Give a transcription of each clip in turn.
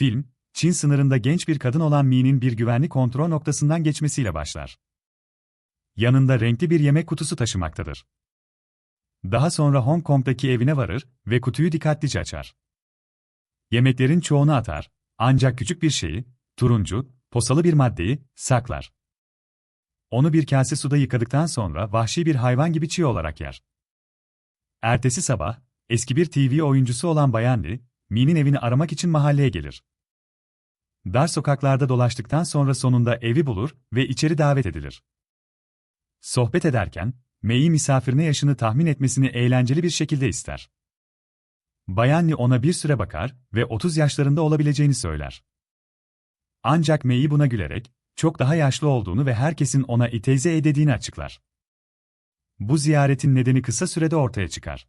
Film, Çin sınırında genç bir kadın olan Mi'nin bir güvenlik kontrol noktasından geçmesiyle başlar. Yanında renkli bir yemek kutusu taşımaktadır. Daha sonra Hong Kong'daki evine varır ve kutuyu dikkatlice açar. Yemeklerin çoğunu atar, ancak küçük bir şeyi, turuncu, posalı bir maddeyi, saklar. Onu bir kase suda yıkadıktan sonra vahşi bir hayvan gibi çiğ olarak yer. Ertesi sabah, eski bir TV oyuncusu olan Bayan Lee, Mi'nin evini aramak için mahalleye gelir. Dar sokaklarda dolaştıktan sonra sonunda evi bulur ve içeri davet edilir. Sohbet ederken, Mei misafirine yaşını tahmin etmesini eğlenceli bir şekilde ister. Bayan Lee ona bir süre bakar ve 30 yaşlarında olabileceğini söyler. Ancak Mei buna gülerek, çok daha yaşlı olduğunu ve herkesin ona iteyze edediğini açıklar. Bu ziyaretin nedeni kısa sürede ortaya çıkar.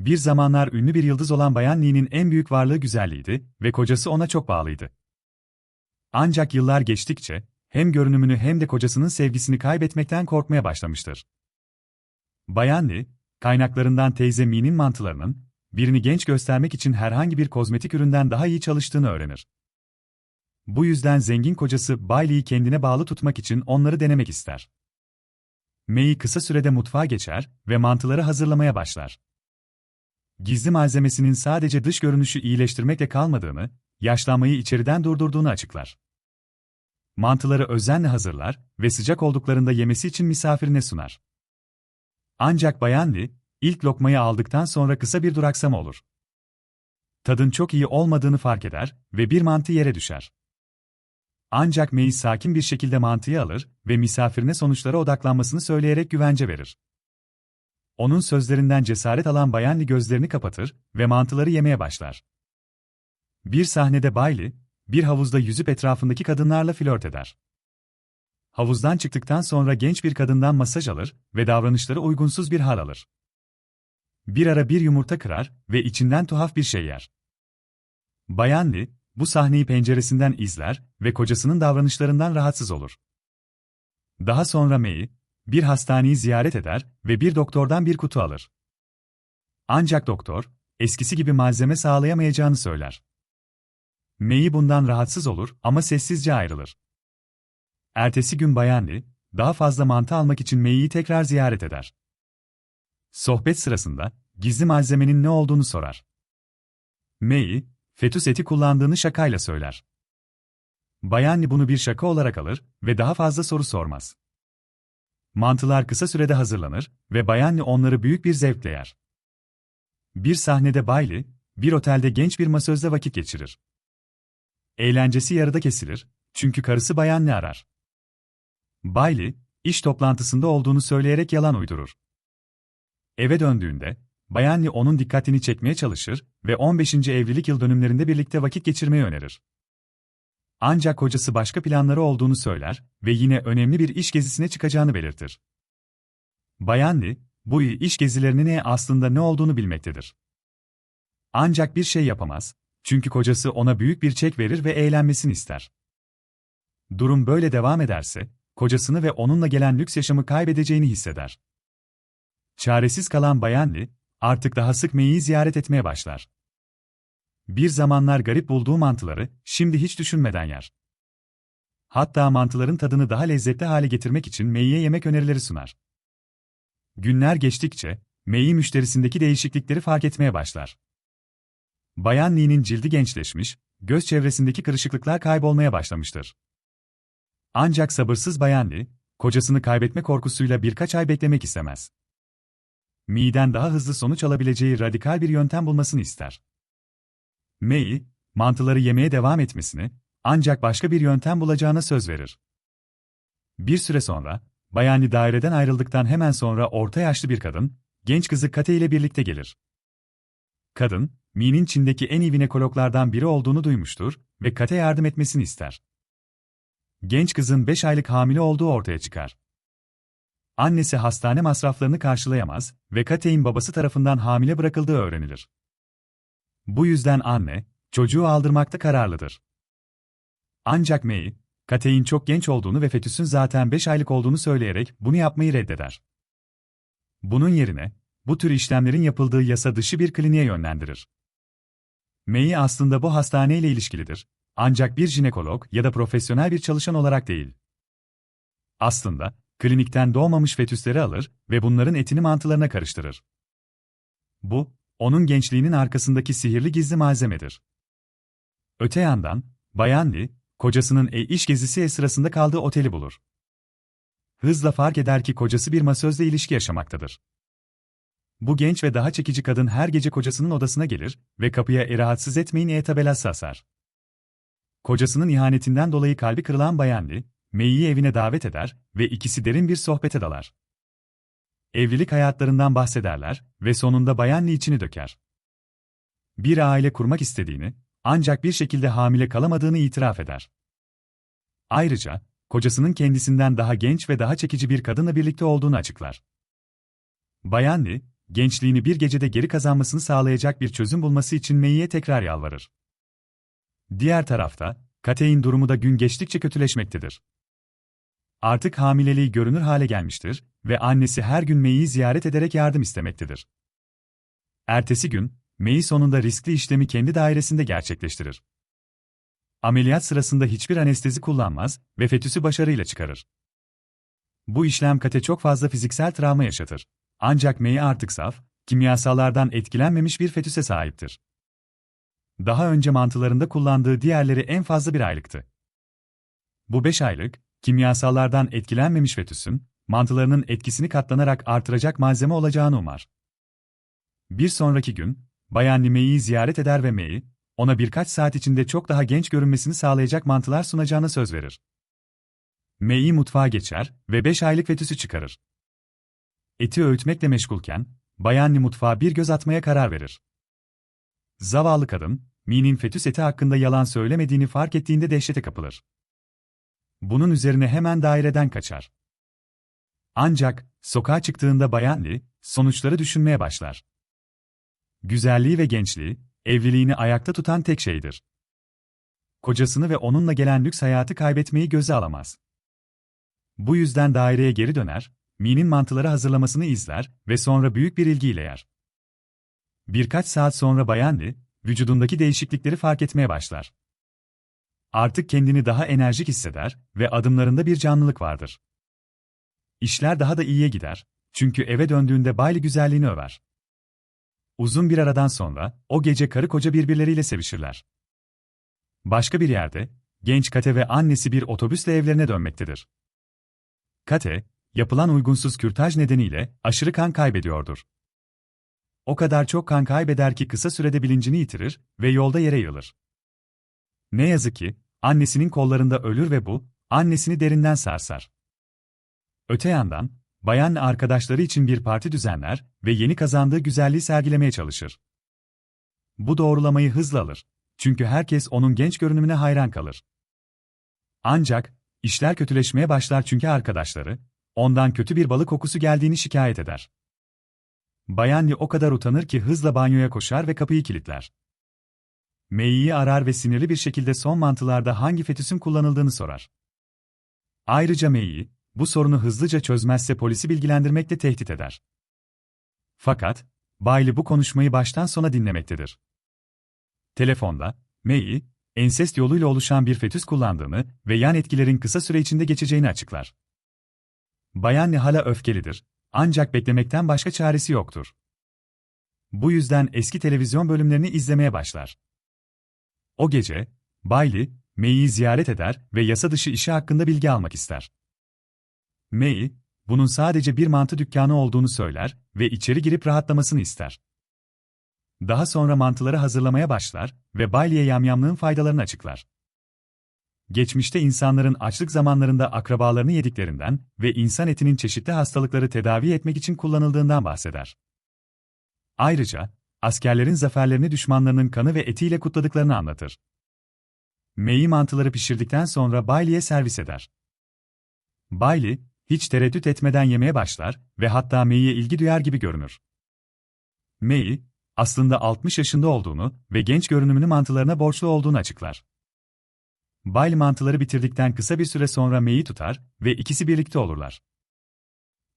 Bir zamanlar ünlü bir yıldız olan Bayan Lee'nin en büyük varlığı güzelliğiydi ve kocası ona çok bağlıydı. Ancak yıllar geçtikçe, hem görünümünü hem de kocasının sevgisini kaybetmekten korkmaya başlamıştır. Bayan Lee, kaynaklarından teyze Mi'nin mantılarının, birini genç göstermek için herhangi bir kozmetik üründen daha iyi çalıştığını öğrenir. Bu yüzden zengin kocası Bailey'i kendine bağlı tutmak için onları denemek ister. May kısa sürede mutfağa geçer ve mantıları hazırlamaya başlar. Gizli malzemesinin sadece dış görünüşü iyileştirmekle kalmadığını, yaşlanmayı içeriden durdurduğunu açıklar. Mantıları özenle hazırlar ve sıcak olduklarında yemesi için misafirine sunar. Ancak Bayan Lee, ilk lokmayı aldıktan sonra kısa bir duraksama olur. Tadın çok iyi olmadığını fark eder ve bir mantı yere düşer. Ancak May sakin bir şekilde mantıyı alır ve misafirine sonuçlara odaklanmasını söyleyerek güvence verir. Onun sözlerinden cesaret alan Bayan Lee gözlerini kapatır ve mantıları yemeye başlar. Bir sahnede Bailey, bir havuzda yüzüp etrafındaki kadınlarla flört eder. Havuzdan çıktıktan sonra genç bir kadından masaj alır ve davranışları uygunsuz bir hal alır. Bir ara bir yumurta kırar ve içinden tuhaf bir şey yer. Bayan Lee, bu sahneyi penceresinden izler ve kocasının davranışlarından rahatsız olur. Daha sonra May, bir hastaneyi ziyaret eder ve bir doktordan bir kutu alır. Ancak doktor, eskisi gibi malzeme sağlayamayacağını söyler. May bundan rahatsız olur ama sessizce ayrılır. Ertesi gün Bayan Lee, daha fazla mantı almak için May'i tekrar ziyaret eder. Sohbet sırasında, gizli malzemenin ne olduğunu sorar. May, fetüs eti kullandığını şakayla söyler. Bayanni bunu bir şaka olarak alır ve daha fazla soru sormaz. Mantılar kısa sürede hazırlanır ve Bayanni onları büyük bir zevkle yer. Bir sahnede Bailey, bir otelde genç bir masözle vakit geçirir. Eğlencesi yarıda kesilir, çünkü karısı Bayanni arar. Bailey, iş toplantısında olduğunu söyleyerek yalan uydurur. Eve döndüğünde, Bayanli onun dikkatini çekmeye çalışır ve 15. evlilik yıl dönümlerinde birlikte vakit geçirmeyi önerir. Ancak kocası başka planları olduğunu söyler ve yine önemli bir iş gezisine çıkacağını belirtir. Bayanli, bu iş gezilerinin aslında ne olduğunu bilmektedir. Ancak bir şey yapamaz, çünkü kocası ona büyük bir çek verir ve eğlenmesini ister. Durum böyle devam ederse, kocasını ve onunla gelen lüks yaşamı kaybedeceğini hisseder. Çaresiz kalan Bayanli, artık daha sık May'i ziyaret etmeye başlar. Bir zamanlar garip bulduğu mantıları, şimdi hiç düşünmeden yer. Hatta mantıların tadını daha lezzetli hale getirmek için May'e yemek önerileri sunar. Günler geçtikçe, May müşterisindeki değişiklikleri fark etmeye başlar. Bayan Lee'nin cildi gençleşmiş, göz çevresindeki kırışıklıklar kaybolmaya başlamıştır. Ancak sabırsız Bayan Lee, kocasını kaybetme korkusuyla birkaç ay beklemek istemez. Mi'den daha hızlı sonuç alabileceği radikal bir yöntem bulmasını ister. May, mantıları yemeye devam etmesini, ancak başka bir yöntem bulacağına söz verir. Bir süre sonra, Bayani daireden ayrıldıktan hemen sonra orta yaşlı bir kadın, genç kızı Kate ile birlikte gelir. Kadın, Mi'nin Çin'deki en iyi ginekologlardan biri olduğunu duymuştur ve Kate yardım etmesini ister. Genç kızın 5 aylık hamile olduğu ortaya çıkar. Annesi hastane masraflarını karşılayamaz ve Kate'in babası tarafından hamile bırakıldığı öğrenilir. Bu yüzden anne, çocuğu aldırmakta kararlıdır. Ancak May, Kate'in çok genç olduğunu ve fetüsün zaten 5 aylık olduğunu söyleyerek bunu yapmayı reddeder. Bunun yerine, bu tür işlemlerin yapıldığı yasa dışı bir kliniğe yönlendirir. Mei aslında bu hastaneyle ilişkilidir. Ancak bir jinekolog ya da profesyonel bir çalışan olarak değil. Aslında, klinikten doğmamış fetüsleri alır ve bunların etini mantılarına karıştırır. Bu, onun gençliğinin arkasındaki sihirli gizli malzemedir. Öte yandan, Bayan Lee, kocasının e-iş gezisi sırasında kaldığı oteli bulur. Hızla fark eder ki kocası bir masözle ilişki yaşamaktadır. Bu genç ve daha çekici kadın her gece kocasının odasına gelir ve kapıya e rahatsız etmeyin e tabelası asar. Kocasının ihanetinden dolayı kalbi kırılan Bayan Lee, Mei'yi evine davet eder ve ikisi derin bir sohbete dalar. Evlilik hayatlarından bahsederler ve sonunda Bayan içini döker. Bir aile kurmak istediğini, ancak bir şekilde hamile kalamadığını itiraf eder. Ayrıca, kocasının kendisinden daha genç ve daha çekici bir kadınla birlikte olduğunu açıklar. Bayan Lee, gençliğini bir gecede geri kazanmasını sağlayacak bir çözüm bulması için Mei'ye tekrar yalvarır. Diğer tarafta, Kate'in durumu da gün geçtikçe kötüleşmektedir. Artık hamileliği görünür hale gelmiştir ve annesi her gün Mei'yi ziyaret ederek yardım istemektedir. Ertesi gün, Mei sonunda riskli işlemi kendi dairesinde gerçekleştirir. Ameliyat sırasında hiçbir anestezi kullanmaz ve fetüsü başarıyla çıkarır. Bu işlem Kate çok fazla fiziksel travma yaşatır. Ancak Mei artık saf, kimyasallardan etkilenmemiş bir fetüse sahiptir. Daha önce mantılarında kullandığı diğerleri en fazla bir aylıktı. Bu 5 aylık, kimyasallardan etkilenmemiş fetüsün, mantılarının etkisini katlanarak artıracak malzeme olacağını umar. Bir sonraki gün, Bayan Lime'yi ziyaret eder ve Mei, ona birkaç saat içinde çok daha genç görünmesini sağlayacak mantılar sunacağına söz verir. Mei mutfağa geçer ve 5 aylık fetüsü çıkarır. Eti öğütmekle meşgulken, Bayan Li mutfağa bir göz atmaya karar verir. Zavallı kadın, Mi'nin fetüs eti hakkında yalan söylemediğini fark ettiğinde dehşete kapılır. Bunun üzerine hemen daireden kaçar. Ancak, sokağa çıktığında Bayan Li, sonuçları düşünmeye başlar. Güzelliği ve gençliği, evliliğini ayakta tutan tek şeydir. Kocasını ve onunla gelen lüks hayatı kaybetmeyi göze alamaz. Bu yüzden daireye geri döner, Mi'nin mantıları hazırlamasını izler ve sonra büyük bir ilgiyle yer. Birkaç saat sonra Bayan Li, vücudundaki değişiklikleri fark etmeye başlar. Artık kendini daha enerjik hisseder ve adımlarında bir canlılık vardır. İşler daha da iyiye gider, çünkü eve döndüğünde Bayli güzelliğini över. Uzun bir aradan sonra, o gece karı koca birbirleriyle sevişirler. Başka bir yerde, genç Kate ve annesi bir otobüsle evlerine dönmektedir. Kate, yapılan uygunsuz kürtaj nedeniyle aşırı kan kaybediyordur. O kadar çok kan kaybeder ki kısa sürede bilincini yitirir ve yolda yere yığılır. Ne yazık ki, annesinin kollarında ölür ve bu, annesini derinden sarsar. Öte yandan, bayan arkadaşları için bir parti düzenler ve yeni kazandığı güzelliği sergilemeye çalışır. Bu doğrulamayı hızla alır. Çünkü herkes onun genç görünümüne hayran kalır. Ancak, işler kötüleşmeye başlar çünkü arkadaşları, ondan kötü bir balık kokusu geldiğini şikayet eder. Bayan Li o kadar utanır ki hızla banyoya koşar ve kapıyı kilitler. Mei'yi arar ve sinirli bir şekilde son mantılarda hangi fetüsün kullanıldığını sorar. Ayrıca Mei'yi, bu sorunu hızlıca çözmezse polisi bilgilendirmekle tehdit eder. Fakat, Bailey bu konuşmayı baştan sona dinlemektedir. Telefonda, Mei, ensest yoluyla oluşan bir fetüs kullandığını ve yan etkilerin kısa süre içinde geçeceğini açıklar. Bayan hala öfkelidir, ancak beklemekten başka çaresi yoktur. Bu yüzden eski televizyon bölümlerini izlemeye başlar. O gece, Bailey, May'i ziyaret eder ve yasa dışı işi hakkında bilgi almak ister. May, bunun sadece bir mantı dükkanı olduğunu söyler ve içeri girip rahatlamasını ister. Daha sonra mantıları hazırlamaya başlar ve Bailey'e yamyamlığın faydalarını açıklar. Geçmişte insanların açlık zamanlarında akrabalarını yediklerinden ve insan etinin çeşitli hastalıkları tedavi etmek için kullanıldığından bahseder. Ayrıca, askerlerin zaferlerini düşmanlarının kanı ve etiyle kutladıklarını anlatır. May'i mantıları pişirdikten sonra Bailey'e servis eder. Bailey, hiç tereddüt etmeden yemeye başlar ve hatta May'e ilgi duyar gibi görünür. May, aslında 60 yaşında olduğunu ve genç görünümünü mantılarına borçlu olduğunu açıklar. Bailey mantıları bitirdikten kısa bir süre sonra May'i tutar ve ikisi birlikte olurlar.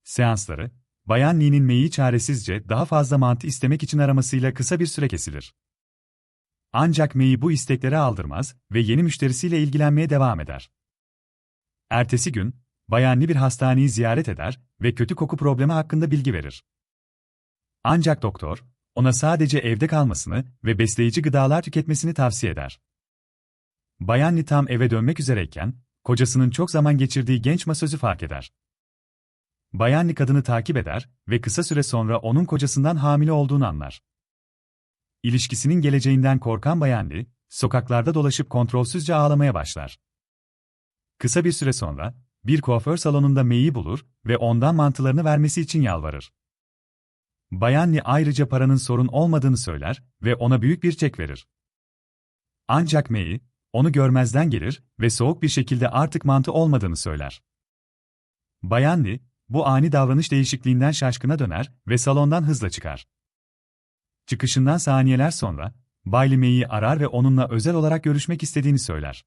Seansları, Bayan Lee'nin May'i çaresizce daha fazla mantı istemek için aramasıyla kısa bir süre kesilir. Ancak May'i bu istekleri aldırmaz ve yeni müşterisiyle ilgilenmeye devam eder. Ertesi gün, Bayan Lee bir hastaneyi ziyaret eder ve kötü koku problemi hakkında bilgi verir. Ancak doktor, ona sadece evde kalmasını ve besleyici gıdalar tüketmesini tavsiye eder. Bayan Lee tam eve dönmek üzereyken, kocasının çok zaman geçirdiği genç masözü fark eder. Bayan Lee kadını takip eder ve kısa süre sonra onun kocasından hamile olduğunu anlar. İlişkisinin geleceğinden korkan Bayan Lee, sokaklarda dolaşıp kontrolsüzce ağlamaya başlar. Kısa bir süre sonra, bir kuaför salonunda May'i bulur ve ondan mantılarını vermesi için yalvarır. Bayan Lee ayrıca paranın sorun olmadığını söyler ve ona büyük bir çek verir. Ancak May, onu görmezden gelir ve soğuk bir şekilde artık mantı olmadığını söyler. Bayan Lee, bu ani davranış değişikliğinden şaşkına döner ve salondan hızla çıkar. Çıkışından saniyeler sonra, Bailey May'i arar ve onunla özel olarak görüşmek istediğini söyler.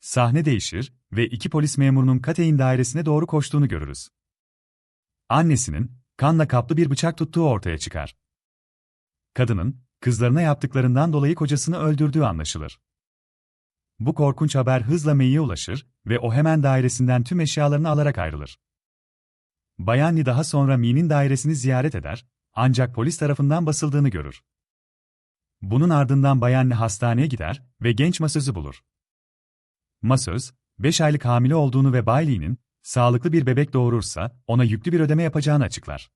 Sahne değişir ve iki polis memurunun Kate'in dairesine doğru koştuğunu görürüz. Annesinin, kanla kaplı bir bıçak tuttuğu ortaya çıkar. Kadının, kızlarına yaptıklarından dolayı kocasını öldürdüğü anlaşılır. Bu korkunç haber hızla May'e ulaşır ve o hemen dairesinden tüm eşyalarını alarak ayrılır. Bayan Lee daha sonra Mi'nin dairesini ziyaret eder, ancak polis tarafından basıldığını görür. Bunun ardından Bayan Lee hastaneye gider ve genç masözü bulur. Masöz, 5 aylık hamile olduğunu ve Bailey'nin, sağlıklı bir bebek doğurursa, ona yüklü bir ödeme yapacağını açıklar.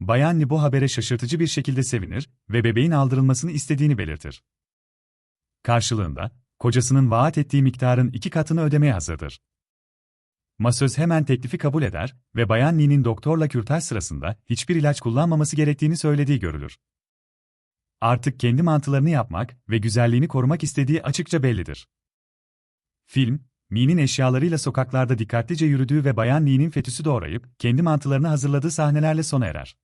Bayan Lee bu habere şaşırtıcı bir şekilde sevinir ve bebeğin aldırılmasını istediğini belirtir. Karşılığında, kocasının vaat ettiği miktarın iki katını ödemeye hazırdır. Masöz hemen teklifi kabul eder ve Bayan Lee'nin doktorla kürtaj sırasında hiçbir ilaç kullanmaması gerektiğini söylediği görülür. Artık kendi mantılarını yapmak ve güzelliğini korumak istediği açıkça bellidir. Film, Mi'nin eşyalarıyla sokaklarda dikkatlice yürüdüğü ve Bayan Lee'nin fetüsü doğrayıp kendi mantılarını hazırladığı sahnelerle sona erer.